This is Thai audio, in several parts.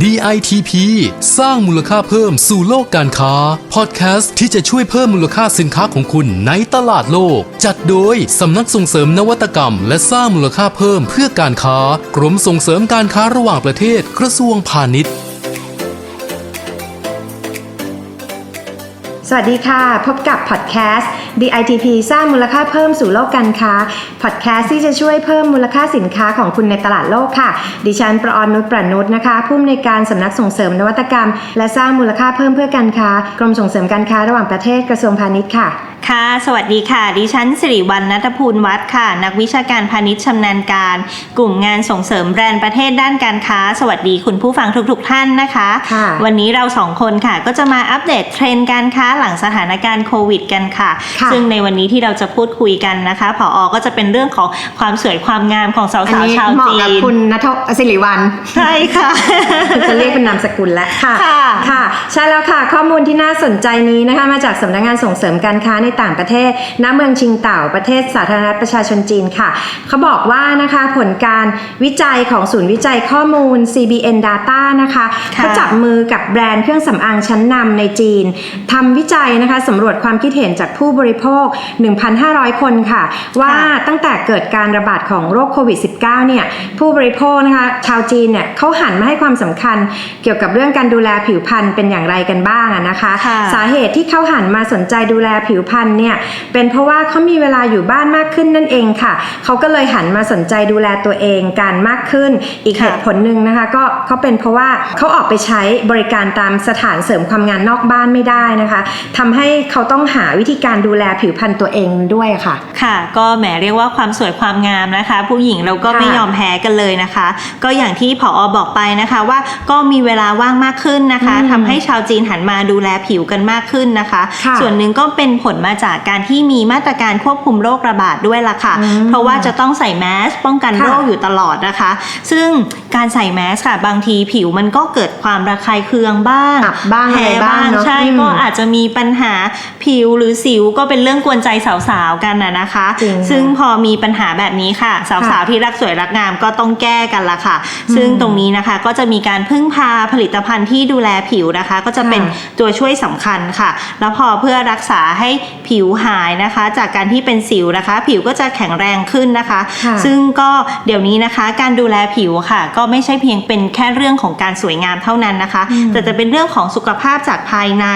DITP สร้างมูลค่าเพิ่มสู่โลกการค้า พอดแคสต์ที่จะช่วยเพิ่มมูลค่าสินค้าของคุณในตลาดโลก จัดโดยสำนักส่งเสริมนวัตกรรม และสร้างมูลค่าเพิ่มเพื่อการค้า กรมส่งเสริมการค้าระหว่างประเทศกระทรวงพาณิชย์สวัสดีค่ะ พบกับพอดแคสต์ DITP สร้างมูลค่าเพิ่มสู่โลกการค้าพอดแคสต์ที่จะช่วยเพิ่มมูลค่าสินค้าของคุณในตลาดโลกค่ะ ดิฉันประออนนุชประนุชนะคะ ผู้อำนวยการสำนักส่งเสริมนวัตกรรม และสร้างมูลค่าเพิ่มเพื่อการค้ากรมส่งเสริมการค้าระหว่างประเทศกระทรวงพาณิชย์ค่ะค่ะ สวัสดีค่ะ ดิฉันสิริวัลย์นัทภูลวัฒน์ค่ะ นักวิชาการพาณิชย์ชำนาญการ กลุ่มงานส่งเสริมแบรนด์ประเทศด้านการค้า สวัสดีคุณผู้ฟังทุกๆทท่านนะคะค่ะวันนี้เราสองคนค่ะ ก็จะมาอัปเดตเทรนด์การค้าหลังสถานการณ์โควิดกันค่ะค่ะซึ่งในวันนี้ที่เราจะพูดคุยกันนะคะผอก็จะเป็นเรื่องของความสวยความงามของสาวอันนี้ๆชาวเหมาะจีกับนคุณนัทสิริวัลใช่ค่ะจะเรียกเป็นนามสกุลแล้วค่ะค่ะค่ะใช่แล้วค่ะ ข้อมูลที่น่าสนใจนี้นะคะมาจากสำนักงานส่งเสริมการค้าในต่างประเทศณเมืองชิงเต่าประเทศสาธารณรัฐประชาชนจีนค่ะเขาบอกว่านะคะผลการวิจัยของศูนย์วิจัยข้อมูล CBN Data นะคะค่ะเขาจับมือกับแบรนด์เครื่องสำอางชั้นนำในจีนทำวิจัยนะคะสำรวจความคิดเห็นจากผู้บริโภค 1,500 คนค่ะ ว่าตั้งแต่เกิดการระบาดของโรคโควิด -19 เนี่ยผู้บริโภคนะคะชาวจีนเนี่ยเขาหันมาให้ความสำคัญ เกี่ยวกับเรื่องการดูแลผิวพรรณเป็นอย่างไรกันบ้างอะนะคะค่ะสาเหตุที่เขาหันมาสนใจดูแลผิวพรรณเนี่ยเป็นเพราะว่าเขามีเวลาอยู่บ้านมากขึ้นนั่นเองค่ะเขาก็เลยหันมาสนใจดูแลตัวเองกันมากขึ้น อีกค่ะเหตุผลหนึ่งนะคะก็เขาเป็นเพราะว่าเขาออกไปใช้บริการตามสถานเสริมความงานนอกบ้านไม่ได้นะคะทำให้เขาต้องหาวิธีการดูแลผิวพรรณตัวเองด้วยค่ะ ค่ะ ก็แหมเรียกว่าความสวยความงามนะคะ ผู้หญิงเราก็ค่ะไม่ยอมแพ้กันเลยนะคะ ก็อย่างที่ผอบอกไปนะคะว่าก็มีเวลาว่างมากขึ้นนะคะอืมทำให้ชาวจีนหันมาดูแลผิวกันมากขึ้นนะคะค่ะส่วนหนึ่งก็เป็นผลมาจากการที่มีมาตรการควบคุมโรคระบาดด้วยล่ะค่ะอืมเพราะว่าจะต้องใส่แมสป้องกันค่ะโรคอยู่ตลอดนะคะ ซึ่งการใส่แมสค่ะบางทีผิวมันก็เกิดความระคายเคืองบ้างอับบ้างอะไรแพ้บ้างเนอะใช่อืมก็อาจจะมีปัญหาผิวหรือสิวก็เป็นเรื่องกวนใจสาวๆกันนะนะคะ จริงค่ะซึ่งพอมีปัญหาแบบนี้ค่ะสาวๆที่รักสวยรักงามก็ต้องแก้กันละค่ะ ซึ่งตรงนี้นะคะก็จะมีการพึ่งพาผลิตภัณฑ์ที่ดูแลผิวนะคะ ก็จะเป็นค่ะ ตัวช่วยสำคัญค่ะ แล้วพอเพื่อรักษาให้ผิวหายนะคะ จากการที่เป็นสิวนะคะ ผิวก็จะแข็งแรงขึ้นนะคะ ค่ะซึ่งก็เดี๋ยวนี้นะคะ การดูแลผิวค่ะ ก็ไม่ใช่เพียงเป็นแค่เรื่องของการสวยงามเท่านั้นนะคะ อืม แต่จะเป็นเรื่องของสุขภาพจากภายใน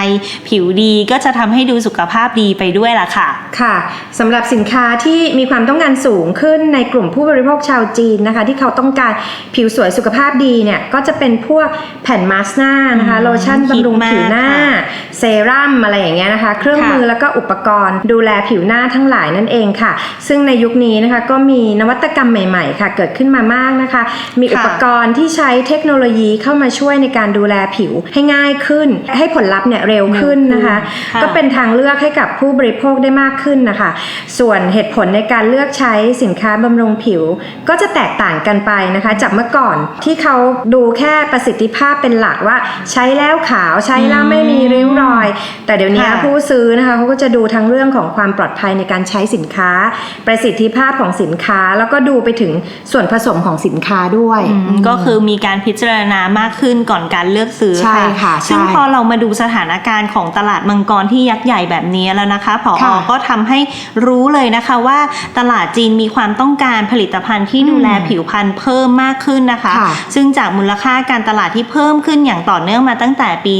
ผิวดีก็จะทำให้ดูสุขภาพดีไปด้วยล่ะค่ะ ค่ะสำหรับสินค้าที่มีความต้องการสูงขึ้นในกลุ่มผู้บริโภคชาวจีนนะคะ ที่เขาต้องการผิวสวยสุขภาพดีเนี่ยก็จะเป็นพวกแผ่นมาสก์หน้านะคะอืมโลชั่นฮิตบำรุงมากผิวหน้าค่ะเซรั่มอะไรอย่างเงี้ยนะคะ เครื่องค่ะมือแล้วก็อุปกรณ์ดูแลผิวหน้าทั้งหลายนั่นเองค่ะ ซึ่งในยุคนี้นะคะก็มีนวัตกรรมใหม่ ๆ ค่ะ เกิดขึ้นมามากนะคะ มีอุปกรณ์ที่ใช้เทคโนโลยีเข้ามาช่วยในการดูแลผิวให้ง่ายขึ้น ให้ผลลัพธ์เนี่ยเร็วขึ้นนะคะค่ะก็เป็นทางเลือกให้กับผู้บริโภคได้มากขึ้นนะคะ ส่วนเหตุผลในการเลือกใช้สินค้าบำรุงผิว ก็จะแตกต่างกันไปนะคะ จากเมื่อก่อนที่เขาดูแค่ประสิทธิภาพเป็นหลักว่า ใช้แล้วขาวใช้แล้วไม่มีริ้วรอย แต่เดี๋ยวนี้ค่ะผู้ซื้อนะคะเขาก็จะดูทั้งเรื่องของความปลอดภัยในการใช้สินค้า ประสิทธิภาพของสินค้าแล้วก็ดูไปถึงส่วนผสมของสินค้าด้วยอืมก็คือมีการพิจารณามากขึ้นก่อนการเลือกซื้อใช่ค่ะใช่ซึ่งพอเรามาดูสถานการณ์ของตลาดมังกรที่ยักษ์ใหญ่แบบนี้แล้วนะคะผอค่ะก็ทำให้รู้เลยนะคะว่าตลาดจีนมีความต้องการผลิตภัณฑ์ที่ดูแลอืมผิวพรรณเพิ่มมากขึ้นนะคะค่ะซึ่งจากมูลค่าการตลาดที่เพิ่มขึ้นอย่างต่อเนื่องมาตั้งแต่ปี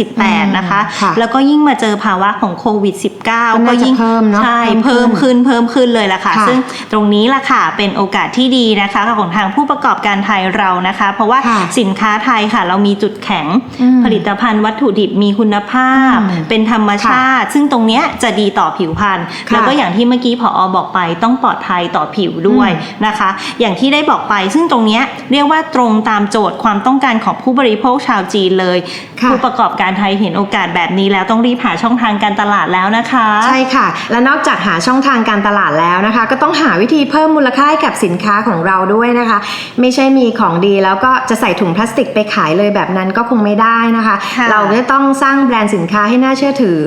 2018 นะคะค่ะแล้วก็ยิ่งมาเจอภาวะของโควิด -19 ก็ยิ่งเพิ่มเนาะใช่เพิ่เพิ่มมขึ้นขึ้นเพิ่มขึ้นเลยล่ะค่ะค่ะ ซึ่งตรงนี้ล่ะค่ะเป็นโอกาสที่ดีนะคะของทางผู้ประกอบการไทยเรานะคะ เพราะว่าค่ะสินค้าไทยค่ะ เรามีจุดแข็งอืมผลิตภัณฑ์วัตถุดิบมีคุณภาพอืมเป็นธรรมชาติ ซึ่งตรงเนี้ยจะดีต่อผิวพรรณค่ะแล้วก็อย่างที่เมื่อกี้ผอบอกไปต้องปลอดภัยต่อผิวด้วยนะคะ อย่างที่ได้บอกไป ซึ่งตรงเนี้ยเรียกว่าตรงตามโจทย์ความต้องการของผู้บริโภคชาวจีนเลยค่ะผู้ประกอบการไทยเห็นโอกาสแบบนี้แล้วต้องรีบหาช่องทางการตลาดแล้วนะคะ ใช่ค่ะ และนอกจากหาช่องทางการตลาดแล้วนะคะ ก็ต้องหาวิธีเพิ่มมูลค่าให้กับสินค้าของเราด้วยนะคะ ไม่ใช่มีของดีแล้วก็จะใส่ถุงพลาสติกไปขายเลยแบบนั้นก็คงไม่ได้นะคะค่ะเราจะต้องสร้างแบรนด์สินค้าให้น่าเชื่อถือ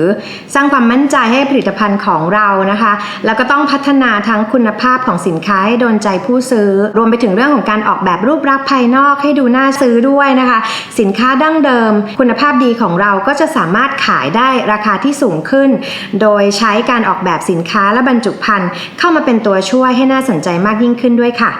สร้างความมั่นใจให้ผลิตภัณฑ์ของเรานะคะ แล้วก็ต้องพัฒนาทั้งคุณภาพของสินค้าให้โดนใจผู้ซื้อ รวมไปถึงเรื่องของการออกแบบรูปลักษณ์ภายนอกให้ดูน่าซื้อด้วยนะคะ สินค้าดั้งเดิม คุณภาพดีของเราก็จะสามารถขายได้ราคาที่สูงขึ้น โดยใช้การออกแบบสินค้าและบรรจุภัณฑ์เข้ามาเป็นตัวช่วยให้น่าสนใจมากยิ่งขึ้นด้วยค่ะ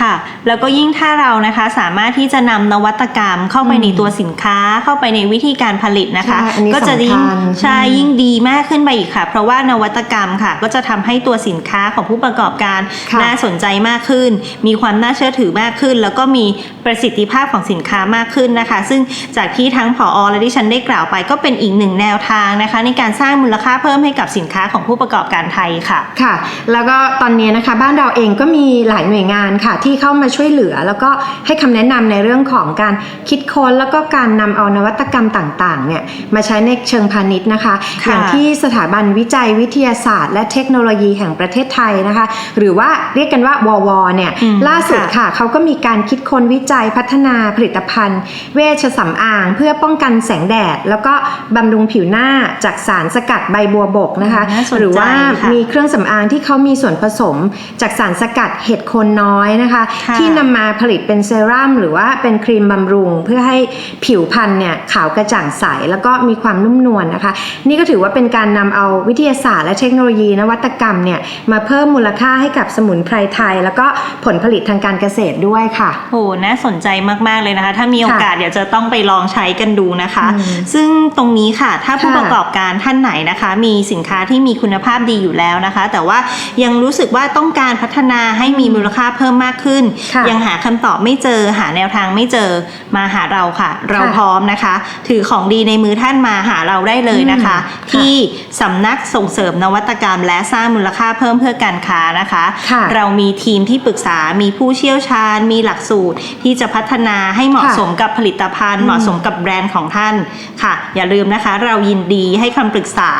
ค่ะ แล้วก็ยิ่งถ้าเรานะคะสามารถที่จะนำนวัตกรรมเข้าไปอืมในตัวสินค้าเข้าไปในวิธีการผลิตนะคะใช่อันนี้ก็จะยิ่งสำคัญใช่อืมยิ่งดีมากขึ้นไปอีกค่ะ เพราะว่านวัตกรรมค่ะ ก็จะทำให้ตัวสินค้าของผู้ประกอบการค่ะน่าสนใจมากขึ้น มีความน่าเชื่อถือมากขึ้น แล้วก็มีประสิทธิภาพของสินค้ามากขึ้นนะคะ ซึ่งจากที่ทั้งผอและที่ฉันได้กล่าวไป ก็เป็นอีกหนึ่งแนวทางนะคะ ในการสร้างมูลค่าเพิ่มให้กับสินค้าของผู้ประกอบการไทยค่ะค่ะ แล้วก็ตอนนี้นะคะบ้านเราเองก็มีหลายหน่วยงานค่ะที่เข้ามาช่วยเหลือ แล้วก็ให้คำแนะนำในเรื่องของการคิดค้นแล้วก็การนำเอานวัตกรรมต่างๆเนี่ยมาใช้ในเชิงพาณิชย์นะคะค่ะอย่างที่สถาบันวิจัยวิทยาศาสตร์ และเทคโนโลยีแห่งประเทศไทยนะคะ หรือว่าเรียกกันว่าววเนี่ยอืมล่าสุดค่ะค่ะเขาก็มีการคิดค้นวิจัยพัฒนาผลิตภัณฑ์ เวชสำอาง เพื่อป้องกันแสงแดด แล้วก็บำรุงผิวหน้าจากสารสกัดใบบัวบกนะคะน่าสนใจหรือว่าค่ะมีเครื่องสำอางที่เขามีส่วนผสมจากสารสกัดเห็ดโคนน้อยนะคะค่ะที่นำมาผลิตเป็นเซรั่มหรือว่าเป็นครีมบำรุง เพื่อให้ผิวพรรณเนี่ยขาวกระจ่างใส แล้วก็มีความนุ่มนวลนะคะ นี่ก็ถือว่าเป็นการนำเอาวิทยาศาสตร์และเทคโนโลยีนวัตกรรมเนี่ยมาเพิ่มมูลค่าให้กับสมุนไพรไทย แล้วก็ผลผลิตทางการเกษตรด้วยค่ะโอ้น่าสนใจมากๆเลยนะคะ ถ้ามีโอกาสเดี๋ยวจะต้องไปลองใช้กันดูนะคะอืมซึ่งตรงนี้ค่ะ ถ้าผู้ค่ะประกอบการท่านไหนนะคะ มีสินค้าที่มีคุณภาพดีอยู่แล้วนะคะ แต่ว่ายังรู้สึกว่าต้องการพัฒนาให้มีมูลค่าเพิ่มมากขึ้นค่ะยังหาคำตอบไม่เจอหาแนวทางไม่เจอมาหาเราค่ะ เราค่ะพร้อมนะคะ ถือของดีในมือท่านมาหาเราได้เลยนะคะอืมค่ะที่สำนักส่งเสริมนวัตกรรม และสร้างมูลค่าเพิ่มเพื่อการค้านะคะค่ะเรามีทีมที่ปรึกษามีผู้เชี่ยวชาญ มีหลักสูตรที่จะพัฒนาให้เหมาะค่ะสมกับผลิตภัณฑ์อืมเหมาะสมกับแบรนด์ของท่านค่ะ อย่าลืมนะคะ เรายินดีให้คำปรึกษา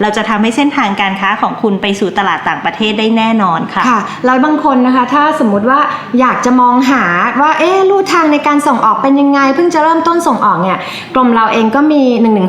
เราจะทำให้เส้นทางการค้าของคุณไปสู่ตลาดต่างประเทศได้แน่นอนค่ะ ค่ะแล้วบางคนนะคะ ถ้าสมมุติว่าอยากจะมองหาว่าเอ๊ะลู่ทางในการส่งออกเป็นยังไง เพิ่งจะเริ่มต้นส่งออกเนี่ยกรมเราเองก็มี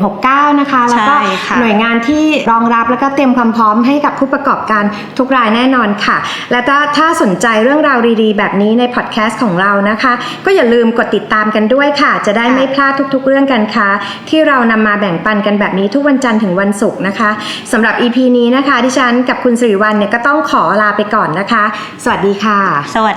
1169 นะคะ แล้วก็ใช่ค่ะหน่วยงานที่รองรับแล้วก็เตรียมความพร้อมให้กับผู้ประกอบการทุกรายแน่นอนค่ะ และถ้าถ้าสนใจเรื่องราวดีๆ แบบนี้ในพอดแคสต์ของเรานะคะ ก็อย่าลืมกดติดตามกันด้วยค่ะ จะได้ไม่พลาดทุกๆ เรื่องกันค่ะที่เรานำมาแบ่งปันกันแบบนี้ทุกวันจันทร์ถึงวันศุกร์นะคะสำหรับ EP นี้นะคะดิฉันกับคุณสิริวัลเนี่ยก็ต้องขอลาไปก่อนนะคะ สวัสดีค่ะ สวัส